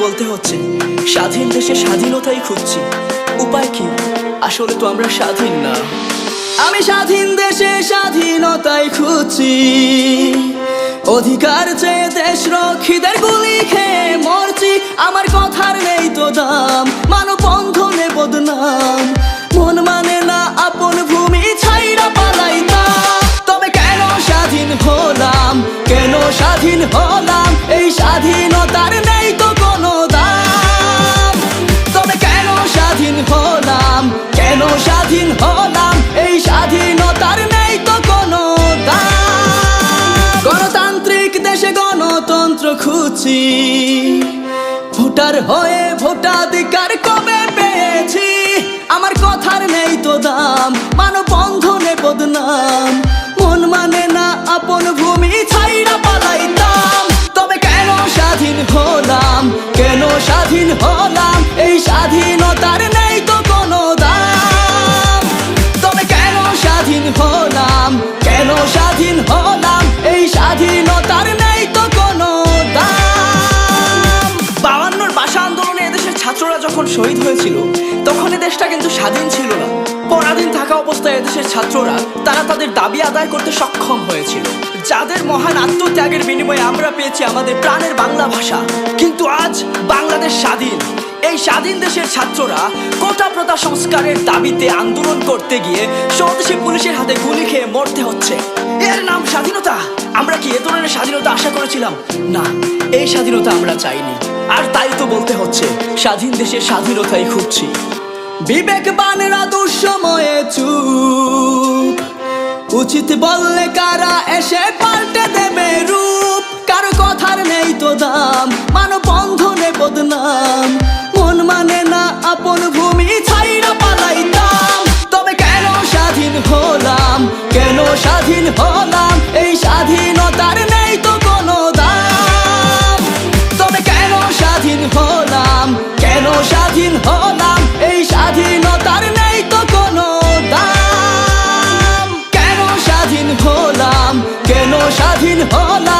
বলতে হচ্ছে, স্বাধীন দেশে স্বাধীনতাই খুঁজছি। উপায় কি? আসলে তো আমরা স্বাধীন না। আমি স্বাধীন দেশে স্বাধীনতাই খুঁজছি। অধিকার চেয়ে দেশ রক্ষীদের গুলি খেয়ে মরছি। আমার কথার নেই তো দাম মানব বন্ধনে বদনাম। মন মানে না, আপন ভূমি ছাইরা পালাইতাম। তবে কেন স্বাধীন হলাম? কেন স্বাধীন হলাম? এই স্বাধীনতার খুঁজছি ভোটার হয়ে ভোটাধিকার কবে পেয়েছি? আমার কথার নেই তো দাম মানব বন্ধনে বদনাম। মন মানে না, আপন ভূমি ছাইরা পালাইতাম। তবে কেন স্বাধীন হলাম? কেন স্বাধীন হলাম? এই স্বাধীনতার যখন শহীদ হয়েছিল তখন দেশটা কিন্তু স্বাধীন ছিল না। পরাধীন থাকা অবস্থায় এদেশের ছাত্ররা, তারা তাদের দাবি আদায় করতে সক্ষম হয়েছিল। যাদের মহান আত্মত্যাগের বিনিময়ে আমরা পেয়েছি আমাদের প্রাণের বাংলা ভাষা, কিন্তু আজ বাংলাদেশ স্বাধীন। এই স্বাধীন দেশের ছাত্ররা কোটা প্রথা সংস্কারের দাবিতে আন্দোলন করতে গিয়ে স্বদেশী পুলিশের হাতে গুলি খেয়ে মরতে হচ্ছে। এর নাম স্বাধীনতা। আমরা কি এ ধরনের স্বাধীনতা আশা করেছিলাম? না, এই স্বাধীনতা আমরা চাইনি। আর তাই তো বলতে হচ্ছে, স্বাধীন দেশের স্বাধীনতাই খুঁজছি। বিবেকবানেরা দুঃসময়ে চুপ। উচিত বললে কারা এসে স্বাধীন হলাম। কেন স্বাধীন হলাম? এই স্বাধীনতার নেই তো কোনো দাম। কেন স্বাধীন হলাম? কেন স্বাধীন হলাম?